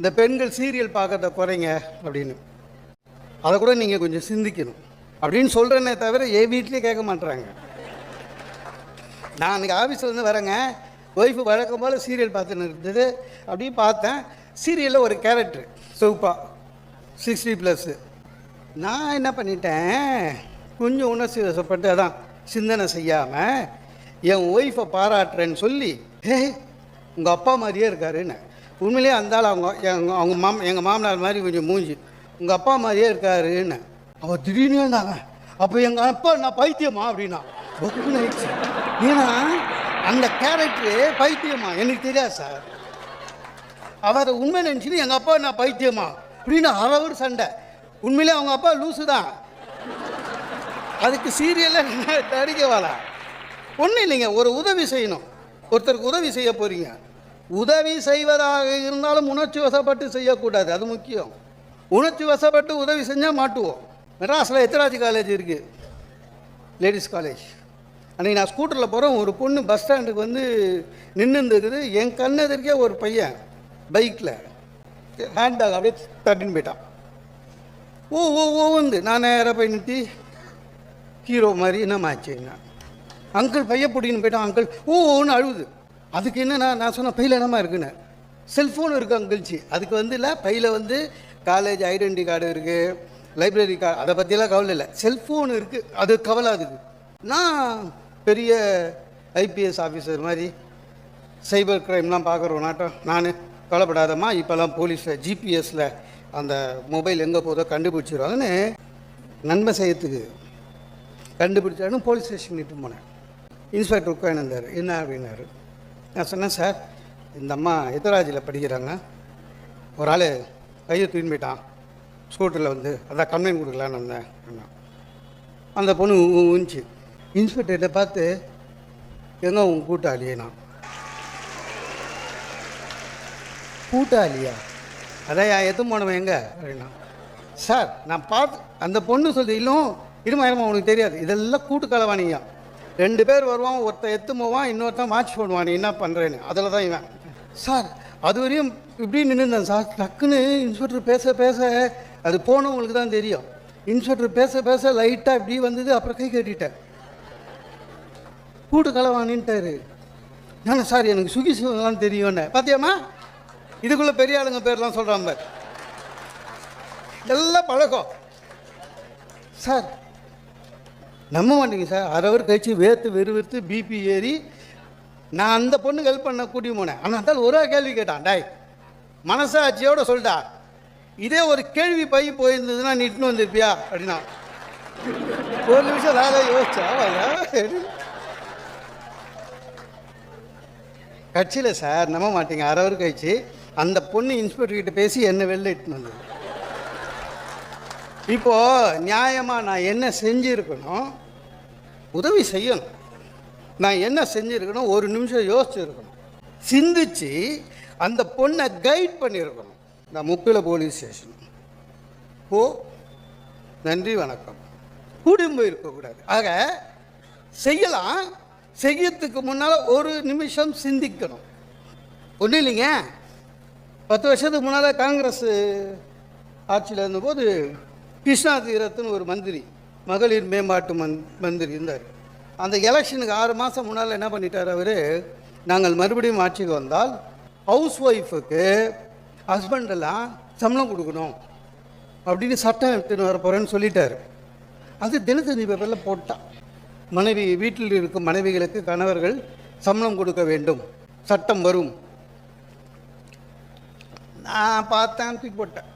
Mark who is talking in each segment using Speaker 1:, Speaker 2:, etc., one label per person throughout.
Speaker 1: இந்த பெண்கள் சீரியல் பார்க்கறத குறைங்க அப்படின்னு. அதை கூட நீங்கள் கொஞ்சம் சிந்திக்கணும். அப்படின்னு சொல்கிறேனே தவிர என் வீட்லேயே கேட்க மாட்றாங்க. நான் அன்றைக்கி ஆஃபீஸ்லேருந்து வரேங்க. ஒய்ஃபு வழக்கம் போல் சீரியல் பார்த்துன்னு இருந்தது. அப்படியே பார்த்தேன். சீரியலில் ஒரு கேரக்டர் சூப்பா. சிக்ஸ்டி ப்ளஸ்ஸு நான் என்ன பண்ணிட்டேன்? கொஞ்சம் உணர்ச்சி வசப்பட்டு அதான் சிந்தனை செய்யாமல் என் ஒய்ஃபை பாராட்டுறேன்னு சொல்லி ஏ உங்கள் அப்பா மாதிரியே இருக்காருன்னு. உண்மையிலேயே அந்த ஆள் அவங்க எங்க அவங்க மாம் எங்கள் மாமனார் மாதிரி கொஞ்சம் மூஞ்சி. உங்கள் அப்பா மாதிரியே இருக்காருன்னு. அவள் திடீர்னு இருந்தாங்க அப்போ எங்கள் அப்பா நான் பைத்தியமா அப்படின்னா. பொக்குன்னு ஏன்னா அந்த கேரக்டரு பைத்தியமா? எனக்கு தெரியாது சார் அவரை உண்மை நினச்சின்னு எங்கள் அப்பா நான் பைத்தியமா? அப்படின்னு அவர் சண்டை. உண்மையிலே அவங்க அப்பா லூசு தான். அதுக்கு சீரியலில் நடிக்க வாழா ஒன்றும் இல்லைங்க ஒரு உதவி செய்யணும். ஒருத்தருக்கு உதவி செய்ய போகிறீங்க உதவி செய்வதாக இருந்தாலும் உணர்ச்சி வசப்பட்டு செய்யக்கூடாது அது முக்கியம். உணர்ச்சி வசப்பட்டு உதவி செஞ்சால் மாட்டுவோம். மெட்ராஸில் எத்தராஜி காலேஜ் இருக்குது லேடிஸ் காலேஜ் அன்றைக்கி நான் ஸ்கூட்டரில் போகிறேன் ஒரு பொண்ணு பஸ் ஸ்டாண்டுக்கு வந்து நின்று இருக்குது என் கண்ணெதிர்க்கே ஒரு பையன் பைக்கில் ஹேண்ட்பேக் அப்படியே தட்டின்னு போயிட்டான். ஓ ஓ ஓ வந்து நான் நேராக போய் நிறுத்தி ஹீரோ மாதிரி என்னமாச்சுங்க அங்கிள் பையன் பிடின்னு போயிட்டான் அங்கிள். ஓ ஓன்னு அழுகுது அதுக்கு என்ன நான் சொன்ன பையில் என்னமா இருக்குன்னு? செல்ஃபோன் இருக்குது அங்கிள்ச்சி அதுக்கு வந்து இல்லை பையில் வந்து காலேஜ் ஐடென்டி கார்டு இருக்குது லைப்ரரி கார்டு அதை பற்றியெல்லாம் கவலை இல்லை. செல்ஃபோன் இருக்குது அது கவலை அதுக்கு. நான் பெரிய ஐபிஎஸ் ஆஃபீஸர் மாதிரி சைபர் க்ரைம்லாம் பார்க்குறோம் நாட்டம் நான் கவலைப்படாதம்மா. இப்போல்லாம் போலீஸில் ஜிபிஎஸில் அந்த மொபைல் எங்கே போதோ கண்டுபிடிச்சிருவாங்கன்னு நன்மை செய்யறதுக்கு கண்டுபிடிச்சாலும் போலீஸ் ஸ்டேஷன் இட்டு போனேன். இன்ஸ்பெக்டர் உட்காந்துருந்தார் என்ன அப்படின்னாரு? நான் சொன்னேன் சார் இந்த அம்மா எதராஜில் படிக்கிறாங்க. ஒரு ஆள் கையை தூக்கி போயிட்டான். ஸ்கூட்டரில் வந்து அதான் கம்ப்ளைண்ட் கொடுக்கலான்னு வந்தேன். அந்த பொண்ணு ஊஞ்சி இன்ஸ்பெக்டர்கிட்ட பார்த்து எங்கே உன் கூட்டாளியே நான். கூட்டாளியா? அதான் எத்து போனவன் எங்க? அப்படின்னா சார் நான் பார்த்து அந்த பொண்ணு சொல்லி இன்னும் இருமாயிரமா உனக்கு தெரியாது. இதெல்லாம் கூட்டு கலவாணியா ரெண்டு பேர் வருவான் ஒருத்தன் எத்து போவான் இன்னொருத்தன் வாட்ச் பண்ணுவான் நீ என்ன பண்ணுறேன்னு அதில் தான் இவன். சார் அது வரையும் இப்படி நின்றுந்தேன் சார். டக்குன்னு இன்ஸ்பெக்டர் பேச பேச அது போனவங்களுக்கு தான் தெரியும். இன்ஸ்பெக்டர் பேச பேச லைட்டாக இப்படி வந்தது அப்புறம் கை கட்டிட்டேன். கூட்டு கலவானின்ட்டாரு என்ன சார் எனக்கு சுகி சிவன்லாம் தெரியும்னு. பார்த்தியாமா இதுக்குள்ளே பெரிய ஆளுங்க பேர்லாம் சொல்கிறாங்க எல்லாம் பழக்கம். சார் நம்ப மாட்டீங்க சார். அரை அவர் கழிச்சு வேர்த்து வெறுவிறுத்து பிபி ஏறி நான் அந்த பொண்ணுக்கு ஹெல்ப் பண்ண கூட்டி போனேன். ஆனால் அந்த ஒரு ஒரே கேள்வி கேட்டான். டாய் மனசாட்சியோட சொல்லிட்டா இதே ஒரு கேள்வி பை போயிருந்ததுன்னா நீ இட்டுன்னு வந்திருப்பியா? அப்படின்னா. ஒரு நிமிஷம் வேலை யோசிச்சா கட்சியில் சார் நம்ப மாட்டீங்க அரை அவர் கழிச்சு அந்த பொண்ணு இன்ஸ்பெக்டர் கிட்ட பேசி என்னை வெளில இட்டுன்னு வந்தது. இப்போ நியாயமாக நான் என்ன செஞ்சுருக்கணும் உதவி செய்யணும். நான் என்ன செஞ்சுருக்கணும் ஒரு நிமிஷம் யோசிச்சிருக்கணும். சிந்திச்சு அந்த பொண்ணை கைட் பண்ணியிருக்கணும் நான் முப்பில போலீஸ் ஸ்டேஷன் ஓ நன்றி வணக்கம். குடும்பம் இருக்கக்கூடாது ஆக செய்யலாம். செய்யறதுக்கு முன்னால் ஒரு நிமிஷம் சிந்திக்கணும். ஒன்றும் இல்லைங்க. பத்து வருஷத்துக்கு முன்னால் காங்கிரஸ் ஆட்சியில் இருந்தபோது கிருஷ்ணா தீரத்துன்னு ஒரு மந்திரி மகளிர் மேம்பாட்டு மந் மந்திரி இருந்தார். அந்த எலெக்ஷனுக்கு ஆறு மாதம் முன்னால் என்ன பண்ணிட்டார் அவர்? நாங்கள் மறுபடியும் ஆட்சிக்கு வந்தால் ஹவுஸ் ஒய்ஃபுக்கு ஹஸ்பண்டெல்லாம் சம்பளம் கொடுக்கணும் அப்படின்னு சட்டம் எடுத்துன்னு வர போகிறேன்னு சொல்லிட்டார். அது தினத்தந்தி பேப்பரில் போட்டான் மனைவி வீட்டில் இருக்கும் மனைவிகளுக்கு கணவர்கள் சம்பளம் கொடுக்க வேண்டும் சட்டம் வரும். நான் பார்த்தேன் தூக்கி போட்டேன்.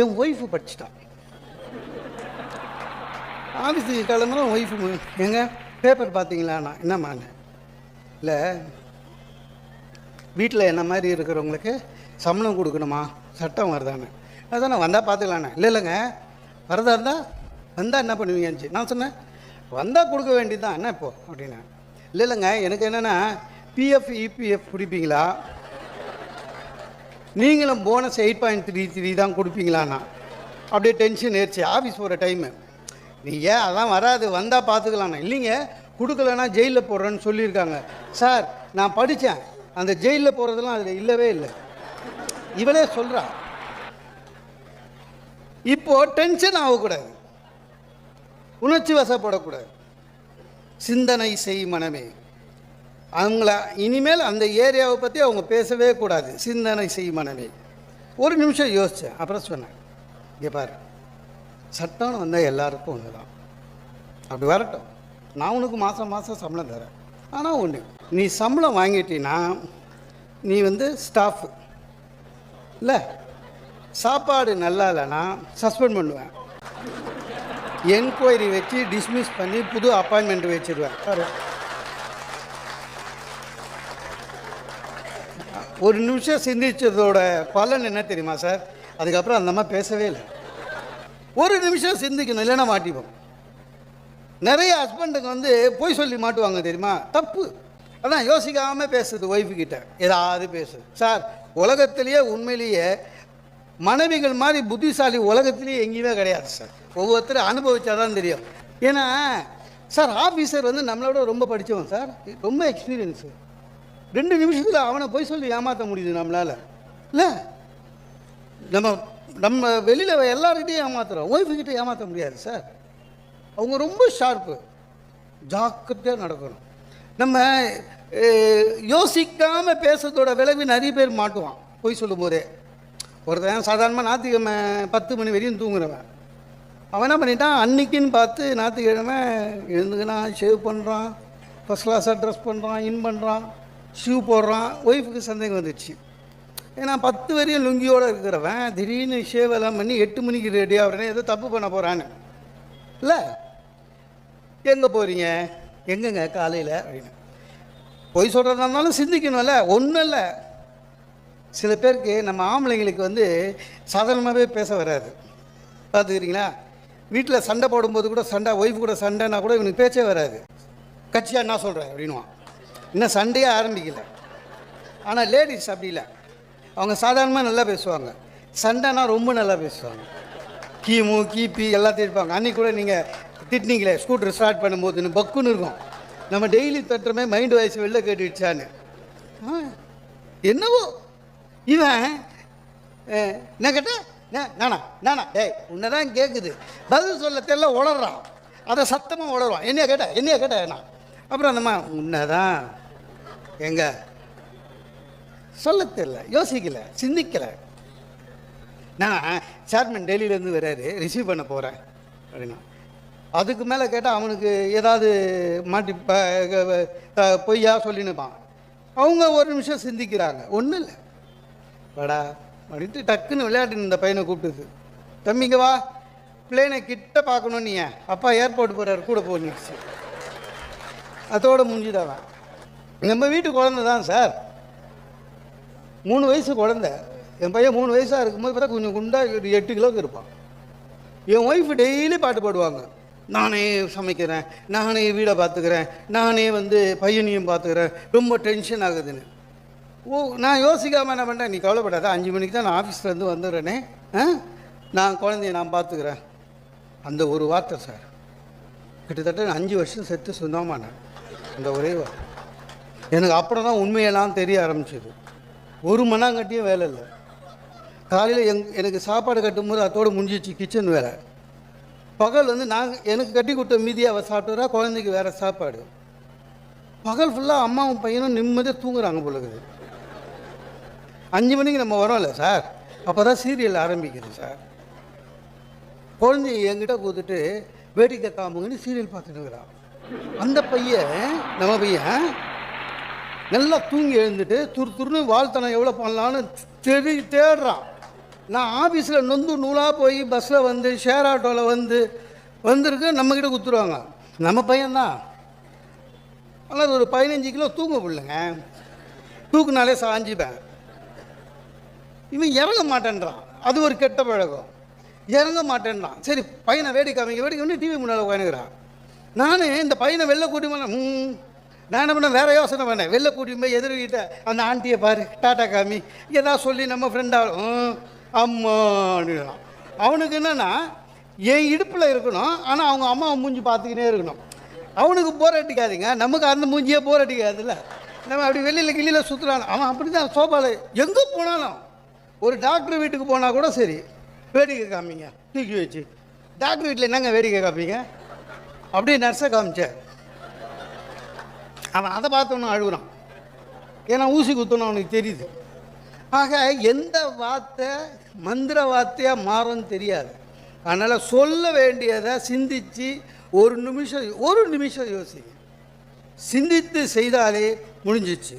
Speaker 1: என் ஒய்ஃபு படிச்சிட்டான் ஆஃபீஸுக்கு கிளம்புறோம் ஒய்ஃபு எங்க? பேப்பர் பார்த்தீங்களா? நான் என்னம்மான்னு இல்லை வீட்டில் என்ன மாதிரி இருக்கிறவங்களுக்கு சம்பளம் கொடுக்கணுமா? சட்டம் வருதானே அதான் வந்தால் பார்த்துக்கலாண்ணே இல்லை இல்லைங்க. வரதா இருந்தால் வந்தால் என்ன பண்ணுவீங்கன்னு நான் சொன்னேன் வந்தால் கொடுக்க வேண்டியதுதான். என்ன இப்போது அப்படின்னா இல்லை இல்லைங்க. எனக்கு என்னென்னா பிஎஃப் இபிஎஃப் பிடிப்பீங்களா? நீங்களும் bonus eight point three three தான் கொடுப்பீங்களாண்ணா. அப்படியே டென்ஷன் ஏறிச்சு. ஆஃபீஸ் போகிற டைமு நீ ஏன் அதான் வராது வந்தால் பார்த்துக்கலாண்ணா இல்லைங்க கொடுக்கலன்னா ஜெயிலில் போடுறேன்னு சொல்லியிருக்காங்க. சார் நான் படித்தேன் அந்த ஜெயிலில் போகிறதெல்லாம் அதில் இல்லவே இல்லை. இவளே சொல்கிறா இப்போ டென்ஷன் ஆகக்கூடாது. உணர்ச்சி வசப்படக்கூடாது. சிந்தனை செய் மனமே. அவங்கள இனிமேல் அந்த ஏரியாவை பற்றி அவங்க பேசவே கூடாது. சிந்தனை செய்யுமானவே ஒரு நிமிஷம் யோசித்தேன் அப்புறம் சொன்னேன். இங்கே பாரு சட்டம்னு வந்தால் எல்லாருக்கும் ஒன்று தான் அப்படி வரட்டும். நான் உனக்கு மாதம் மாதம் சம்பளம் தரேன். ஆனால் ஒன்று நீ சம்பளம் வாங்கிட்டீன்னா நீ வந்து ஸ்டாஃபு இல்லை சாப்பாடு நல்லா இல்லைன்னா சஸ்பெண்ட் பண்ணுவேன். என்கொயரி வச்சு டிஸ்மிஸ் பண்ணி புது அப்பாயின்மெண்ட் வச்சிருவேன். ஒரு நிமிஷம் சிந்திச்சதோட பலன் என்ன தெரியுமா சார்? அதுக்கப்புறம் அந்த அம்மா பேசவே இல்லை. ஒரு நிமிஷம் சிந்திக்கணும் இல்லைன்னா மாட்டிப்போம். நிறைய ஹஸ்பண்டுக்கு வந்து பொய் சொல்லி மாட்டுவாங்க தெரியுமா? தப்பு. அதான் யோசிக்காமல் பேசுது ஒய்ஃபு கிட்ட. ஏதாவது பேசு சார் உலகத்திலேயே உண்மையிலேயே மனைவிகள் மாதிரி புத்திசாலி உலகத்திலேயே எங்கேயுமே கிடையாது சார். ஒவ்வொருத்தரும் அனுபவிச்சா தான் தெரியும். ஏன்னா சார் ஆஃபீஸர் வந்து நம்மளோட ரொம்ப படித்தவன் சார். ரொம்ப எக்ஸ்பீரியன்ஸு ரெண்டு நிமிஷத்தில் அவனை போய் சொல்லி ஏமாற்ற முடியுது நம்மளால். இல்லை? நம்ம நம்ம வெளியில் எல்லார்கிட்டையும் ஏமாத்துறோம். ஒய்ஃபுக்கிட்ட ஏமாற்ற முடியாது சார் அவங்க ரொம்ப ஷார்ப்பு ஜாக்கிரதையாக நடக்கணும். நம்ம யோசிக்காமல் பேசுறதோட விளைவு நிறைய பேர் மாட்டுவான் பொய் சொல்லும் போதே. ஒருத்தன் சாதாரணமாக ஞாயிற்றுக்கிழமை பத்து மணி வரையும் தூங்குறவன். அவன் என்ன பண்ணிட்டான்? அன்னைக்குன்னு பார்த்து ஞாயிற்றுக்கிழமை எழுந்துக்கினான் ஷேவ் பண்ணுறான் ஃபஸ்ட் கிளாஸாக ட்ரெஸ் பண்ணுறான் இன் பண்ணுறான் ஷூ போடுறான் ஒய்ஃபுக்கு சந்தேகம் வந்துடுச்சு ஏன்னா பத்து வரையும் லுங்கியோடு இருக்கிறவன் திடீர்னு ஷேவ் எல்லாம் பண்ணி எட்டு மணிக்கு ரெடி ஆகிறேன்னு ஏதோ தப்பு பண்ண போகிறான்னு இல்லை. எங்கே போகிறீங்க எங்கங்க காலையில்? அப்படின்னு. பொய் சொல்கிறதா இருந்தாலும் சிந்திக்கணும்ல ஒன்றும் இல்லை. சில பேருக்கு நம்ம ஆம்பளைங்களுக்கு வந்து சாதாரணமாகவே பேச வராது. பார்த்துக்கிறீங்களா? வீட்டில் சண்டை போடும்போது கூட சண்டை ஒய்ஃப் கூட சண்டைனா கூட இவனுக்கு பேச்சே வராது. கட்சியாக என்ன சொல்கிறேன் அப்படின்னுவான். இன்னும் சண்டையே ஆரம்பிக்கல. ஆனால் லேடிஸ் அப்படி இல்லை. அவங்க சாதாரணமாக நல்லா பேசுவாங்க. சண்டைனா ரொம்ப நல்லா பேசுவாங்க. கீமு கிபி எல்லாத்தையும் இருப்பாங்க. அன்றைக்கி கூட நீங்கள் திட்டினீங்களே ஸ்கூட்டர் ஸ்டார்ட் பண்ணும்போதுன்னு பக்குன்னு இருக்கும். நம்ம டெய்லி தட்டுறமே மைண்ட் வாய்ஸ் வெளில கேட்டுடுச்சான்னு. ஆ என்னவோ? இவன் என்ன கேட்டால் நானா நானா டேய் உன்னை தான் கேட்குது பதில் சொல்ல தெரியல உளறான். அதை சத்தமாக உளறான் என்னைய கேட்ட என்னைய கேட்ட நான் அப்புறம் அந்தம்மா உன்னை தான் எங்க? சொல்ல தெரியல யோசிக்கல சிந்திக்கலை. நான் சேர்மன் டெல்லியிலேருந்து வராரு ரிசீவ் பண்ண போகிறேன் அப்படின்னா. அதுக்கு மேலே கேட்டால் அவனுக்கு ஏதாவது மாட்டி ப- பொய்யா சொல்லினுப்பான் அவங்க ஒரு நிமிஷம் சிந்திக்கிறாங்க. ஒன்றும் இல்லை. வாடா அப்படின்ட்டு டக்குன்னு விளையாட்டு இந்த பையனை கூப்பிட்டுது. தம்பிங்க வா. பிளேனை கிட்ட பார்க்கணும் நீ. அப்பா ஏர்போர்ட் போகிறாரு கூட போனிச்சு அதோட முடிஞ்சுதான் நம்ம வீட்டு குழந்தை தான் சார். மூணு வயசு குழந்தை. என் பையன் மூணு வயசாக இருக்கும்போது பார்த்தா கொஞ்சம் குண்டா ஒரு எட்டு கிலோக்கு இருப்பான். என் ஒய்ஃப் டெய்லி பாட்டு பாடுவாங்க. நானே சமைக்கிறேன் நானே வீடை பார்த்துக்கிறேன் நானே வந்து பையனையும் பார்த்துக்கிறேன் ரொம்ப டென்ஷன் ஆகுதுன்னு. ஓ நான் யோசிக்காமல் என்ன பண்ணுறேன் நீ கவலைப்படாத அஞ்சு மணிக்கு தான் நான் ஆஃபீஸ்லேருந்து வந்துடுறேனே. ஆ? நான் குழந்தைய நான் பார்த்துக்கிறேன். அந்த ஒரு வார்த்தை சார். கிட்டத்தட்ட அஞ்சு வருஷம் செத்து சொந்தமானேன் அந்த ஒரே வார்த்தை. எனக்கு அப்புறம் தான் உண்மையெல்லாம் தெரிய ஆரம்பிச்சது. ஒரு மணாங்கட்டியும் வேலை இல்லை. காலையில் எங் எனக்கு சாப்பாடு கட்டும்போது அதோடு முடிஞ்சிச்சு கிச்சன் வேலை. பகல் வந்து நாங்கள் எனக்கு கட்டி கொடுத்த மீதியை அவள் சாப்பிட்டுறா குழந்தைக்கு வேறு சாப்பாடு. பகல் ஃபுல்லாக அம்மாவும் பையனும் நிம்மதியாக தூங்குறாங்க பொழுது அஞ்சு மணிக்கு நம்ம வரோம்ல சார்? அப்போ தான் சீரியல் ஆரம்பிக்குது சார். குழந்தைய என்கிட்ட கொடுத்துட்டு வேடிக்கை காமுங்கன்னு சீரியல் பார்த்துட்டு இருக்கிறான். அந்த பையன் நம்ம பையன் நல்லா தூங்கி எழுந்துட்டு துரு துருன்னு வாழ்த்தனை எவ்வளோ பண்ணலான்னு தேடி தேடுறான். நான் ஆஃபீஸில் நொந்து நூலாக போய் பஸ்ஸில் வந்து ஷேர் ஆட்டோவில் வந்து வந்திருக்கு நம்மக்கிட்ட குத்துருவாங்க. நம்ம பையன்தான். ஆனால் அது ஒரு பதினஞ்சு கிலோ தூங்க பிள்ளைங்க. தூக்குனாலே சாஞ்சிப்பேன். இவன் இறங்க மாட்டேன்றான். அது ஒரு கெட்ட பழக்கம். இறங்க மாட்டேன்றான். சரி பையனை வேடிக்கை அவங்க வேடிக்கை பண்ணி டிவி முன்னால் உட்காந்துக்கிறான் நான் இந்த பையனை வெளில கூட்டி போனேன். ம், நான் என்ன பண்ண வேறு யோசனை பண்ணேன். வெளில கூட்டி போய் எதிர்கிட்ட அந்த ஆண்டியை பாரு டாட்டா காமி. எதா சொல்லி நம்ம ஃப்ரெண்டாகும் அம்மா அவனுக்கு என்னென்னா என் இடுப்பில் இருக்கணும் ஆனால் அவங்க அம்மாவை மூஞ்சி பார்த்துக்கினே இருக்கணும். அவனுக்கு போர் அடிக்காதுங்க. நமக்கு அந்த மூஞ்சியே போர் அடிக்காதுல்ல. நம்ம அப்படி வெளியில் கிளியில் சுற்றுறான் அவன் அப்படி தான் சோபாவில் எங்கே போனாலும். ஒரு டாக்டர் வீட்டுக்கு போனால் கூட சரி. வேடிக்கை காமிங்க. தூக்கி வச்சு. டாக்டர் வீட்டில் என்னங்க வேடிக்கை காமிங்க? அப்படியே நர்ஸை காமிச்சேன். அவன் அதை பார்த்தோன்னு அழுகுறான். ஏன்னா ஊசி குத்தணும் அவனுக்கு தெரியுது. ஆக எந்த வார்த்தை மந்திர வார்த்தையாக மாறும்னு தெரியாது. அதனால் சொல்ல வேண்டியதை சிந்தித்து ஒரு நிமிஷம் ஒரு நிமிஷம் யோசிங்க சிந்தித்து செய்தாலே முடிஞ்சிச்சு.